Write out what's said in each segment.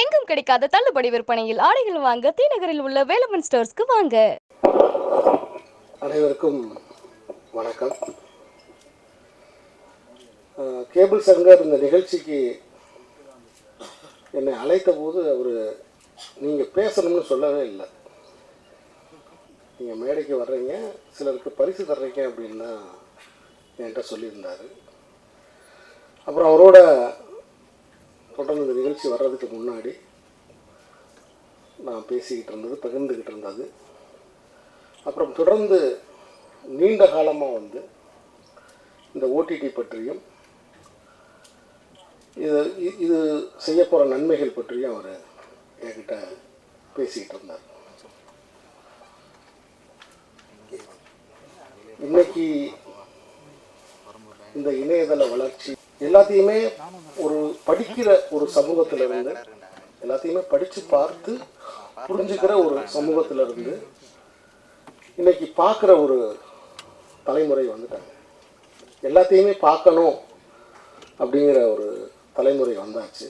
எங்கும் கிடைக்காத தள்ளுபடி விற்பனையில் ஆடைகள் வாங்க தீநகரில் உள்ள வேலமன் ஸ்டோர்ஸ்க்கு வாங்க. அனைவருக்கும் வணக்கம். கேபிள் சங்கர் இந்த நிகழ்ச்சிக்கு என்னை அழைத்த போது அவர் நீங்கள் பேசணும்னு சொல்லவே இல்லை. நீங்கள் மேடைக்கு வர்றீங்க சிலருக்கு பரிசு தர்றீங்க அப்படின்னு தான் என்கிட்ட சொல்லியிருந்தார். அப்புறம் அவரோட தொடர்ந்து இந்த நிகழ்ச்சி வர்றதுக்கு முன்னாடி நான் பேசிக்கிட்டு இருந்தது பகிர்ந்துக்கிட்டு இருந்தது. அப்புறம் தொடர்ந்து நீண்ட காலமாக வந்து இந்த ஓடிடி பற்றியும் இது இது செய்ய போகிற நன்மைகள் பற்றியும் அவர் என்கிட்ட பேசிக்கிட்டு இருந்தார். இன்னைக்கு இந்த இணையதள வளர்ச்சி எல்லாத்தையுமே ஒரு படிக்கிற ஒரு சமூகத்துல இருந்து எல்லாத்தையுமே படிச்சு பார்த்து புரிஞ்சுக்கிற ஒரு சமூகத்துல இருந்து இன்னைக்கு பார்க்குற ஒரு தலைமுறை வந்துட்டாங்க. எல்லாத்தையுமே பார்க்கணும் அப்படிங்கிற ஒரு தலைமுறை வந்தாச்சு.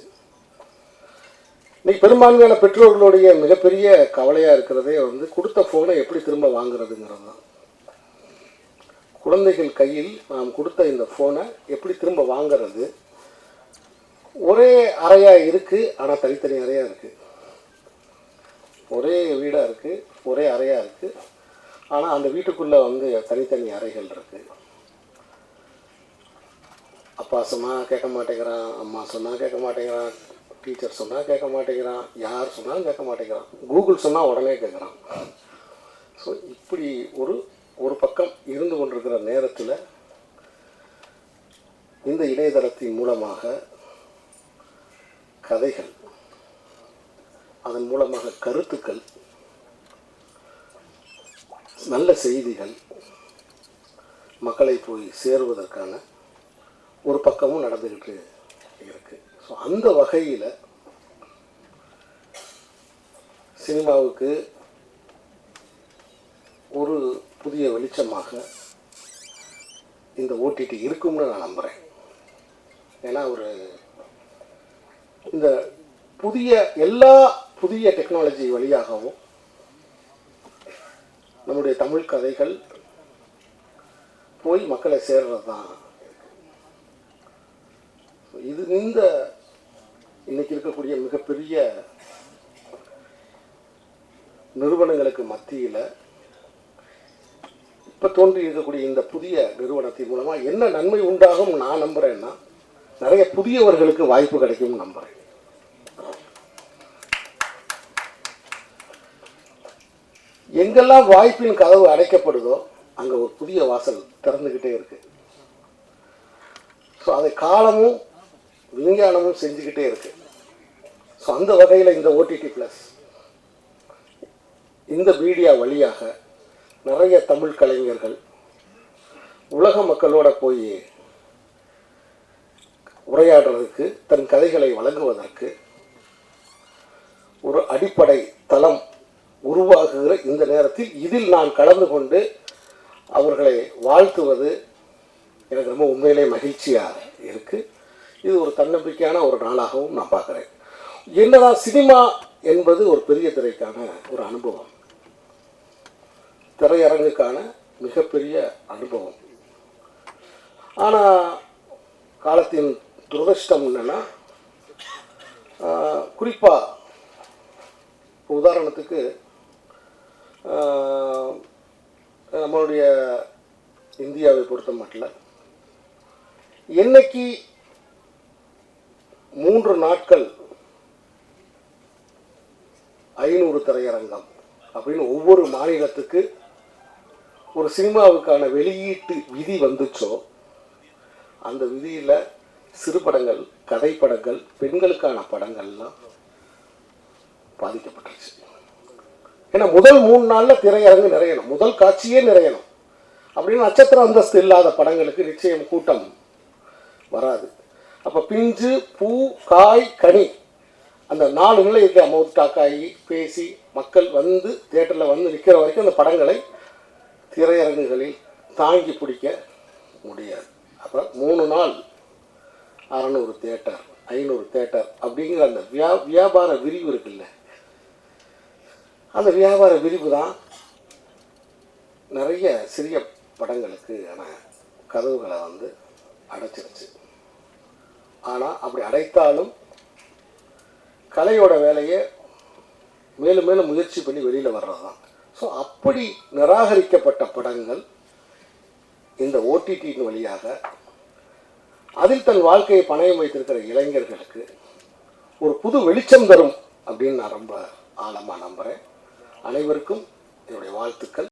இன்னைக்கு பெரும்பான்மையான பெற்றோர்களுடைய மிகப்பெரிய கவலையாக இருக்கிறதே வந்து கொடுத்த ஃபோனை எப்படி திரும்ப வாங்குறதுங்கிறது தான். குழந்தைகள் கையில் நாம் கொடுத்த இந்த ஃபோனை எப்படி திரும்ப வாங்குறது? ஒரே அறையாக இருக்குது ஆனால் தனித்தனி அறையாக இருக்குது ஒரே வீடாக இருக்குது ஒரே அறையாக இருக்குது ஆனால் அந்த வீட்டுக்குள்ளே வந்து தனித்தனி அறைகள் இருக்குது அப்பா சொன்னால் கேட்க மாட்டேங்கிறான் அம்மா சொன்னால் கேட்க மாட்டேங்கிறான் டீச்சர் சொன்னால் கேட்க மாட்டேங்கிறான் யார் சொன்னாலும் கேட்க மாட்டேங்கிறான். கூகுள் சொன்னால் உடனே கேட்குறான். ஸோ இப்படி ஒரு ஒரு பக்கம் இருந்து கொண்டிருக்கிற நேரத்தில் இந்த இணையதளத்தின் மூலமாக கதைகள். அதன் மூலமாக கருத்துக்கள் நல்ல செய்திகள் மக்களை போய் சேருவதற்கான ஒரு பக்கமும் நடந்துக்கிட்டு இருக்கு. ஸோ அந்த வகையில் சினிமாவுக்கு ஒரு புதிய வெளிச்சமாக இந்த ஓடிடி இருக்கும்னு நான் நம்புகிறேன் ஏன்னா ஒரு இந்த புதிய எல்லா புதிய டெக்னாலஜி வழியாகவும் நம்முடைய தமிழ் கதைகள் போய் மக்களை சேர்றது தான் இது இந்த இன்னைக்கு இருக்கக்கூடிய மிகப்பெரிய நிறுவனங்களுக்கு மத்தியில் இப்போ தோன்றி இருக்கக்கூடிய இந்த புதிய நிறுவனத்தின் மூலமாக என்ன நன்மை உண்டாகும் நான் நம்புகிறேன்னா நிறைய புதியவர்களுக்கு வாய்ப்பு கிடைக்கும்னு நம்புறேன். எங்கெல்லாம் வாய்ப்பின் கதவு அடைக்கப்படுதோ அங்கே ஒரு புதிய வாசல் திறந்துக்கிட்டே இருக்கு. ஸோ அதை காலமும் விஞ்ஞானமும் செஞ்சுக்கிட்டே இருக்கு. ஸோ அந்த வகையில் இந்த ஓடிடி ப்ளஸ் இந்த மீடியா வழியாக நிறைய தமிழ் கலைஞர்கள் உலக மக்களோட போய் உரையாடுறதுக்கு தன் கதைகளை வழங்குவதற்கு ஒரு அடிப்படை தளம் உருவாகுகிற இந்த நேரத்தில் இதில் நான் கலந்து கொண்டு அவர்களை வாழ்த்துவது எனக்கு ரொம்ப உண்மையிலே மகிழ்ச்சியாக இருக்குது இது ஒரு தன்னம்பிக்கையான ஒரு நாளாகவும் நான் பார்க்குறேன். என்னதான் சினிமா என்பது ஒரு பெரிய திரைக்கான ஒரு அனுபவம். திரையரங்குக்கான மிகப்பெரிய அனுபவம். ஆனால் காலத்தின் துரதிருஷ்டம் என்னென்னா குறிப்பாக உதாரணத்துக்கு நம்மளுடைய இந்தியாவை பொறுத்த மட்டும் என்னைக்கு மூன்று நாட்கள் ஐநூறு திரையரங்கம் அப்படின்னு ஒவ்வொரு மாநிலத்துக்கு ஒரு சினிமாவுக்கான வெளியீட்டு விதி வந்துச்சோ அந்த விதியில் சிறுபடங்கள் கதைப்படங்கள் பெண்களுக்கான படங்கள்லாம் பாதிக்கப்பட்டுருச்சு. ஏன்னா முதல் மூணு நாளில் திரையரங்கு நிறையணும். முதல் காட்சியே நிறையணும். அப்படின்னு நட்சத்திர அந்தஸ்து இல்லாத படங்களுக்கு நிச்சயம் கூட்டம் வராது. அப்போ பிஞ்சு பூ காய் கனி அந்த நாலு நிலை இருக்க மவுத் டாக்காயி பேசி மக்கள் வந்து தேட்டரில் வந்து நிற்கிற வரைக்கும் அந்த படங்களை திரையரங்குகளில் தாங்கி பிடிக்க முடியாது. அப்போ மூணு நாள் அறநூறு தேட்டர் ஐநூறு தேட்டர் அப்படிங்கிற அந்த வியா வியாபார விரிவு இருக்குல்ல. அந்த வியாபார விரிவு தான் நிறைய சிறிய படங்களுக்கு ஆன கதவுகளை வந்து அடைச்சிருச்சு. ஆனால் அப்படி அடைத்தாலும் கலையோட வேலையை மேலும் மேலும் முயற்சி பண்ணி வெளியில் வர்றது தான் ஸோ அப்படி நிராகரிக்கப்பட்ட படங்கள் இந்த ஓடிடியின் வழியாக அதில் தன் வாழ்க்கையை பணயம் வைத்திருக்கிற இளைஞர்களுக்கு ஒரு புது வெளிச்சம் தரும் அப்படின்னு நான் ரொம்ப ஆழமாக நம்புகிறேன் அனைவருக்கும் என்னுடைய வாழ்த்துக்கள்.